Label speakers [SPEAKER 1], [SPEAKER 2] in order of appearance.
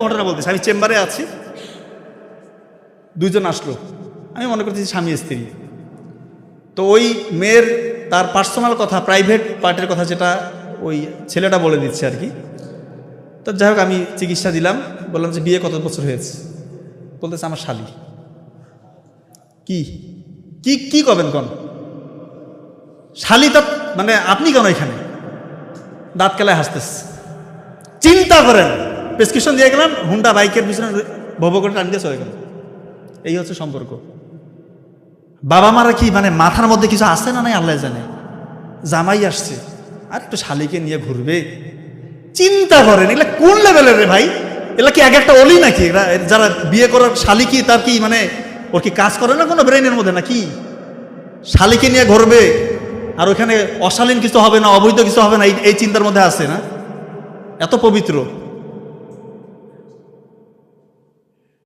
[SPEAKER 1] ঘটনা বলতেছি, আমি চেম্বারে আছি, দুইজন আসলো। আমি মনে করতেছি স্বামী, স্ত্রী। তো ওই মেয়ের তার পার্সোনাল কথা প্রাইভেট পার্টের কথা যেটা ওই ছেলেটা বলে দিচ্ছে আর কি। তো যাই হোক, আমি চিকিৎসা দিলাম, বললাম যে বিয়ে কত বছর হয়েছে? বলতেছে আমার শালি। কি? কি কি করবেন কোন? শালি তো মানে আপনি কেন এখানে? দাঁত কেলায় হাসতেছে। চিন্তা করেন! প্রেসক্রিপশন দিয়ে গেলাম হুন্ডা বাইকের পিছনে ভব করে টান দিয়ে চলে গেল। এই হচ্ছে সম্পর্ক। বাবা মারা কি মানে মাথার মধ্যে কিছু আসে না নাই, আল্লাহ জানে। জামাই আসছে, আর একটু শালিকে নিয়ে ঘুরবে। চিন্তা করেন, এগুলা কোন লেভেলের রে ভাই? এগুলা কি এক একটা অলি নাকি? এরা যারা বিয়ে করার শালি কি তার কি মানে ওর কি কাজ করে না কোনো ব্রেনের মধ্যে নাকি? শালিকে নিয়ে ঘুরবে, আর ওখানে অশালীন কিছু হবে না, অবৈধ কিছু হবে না এই চিন্তার মধ্যে আছে না? এত পবিত্র।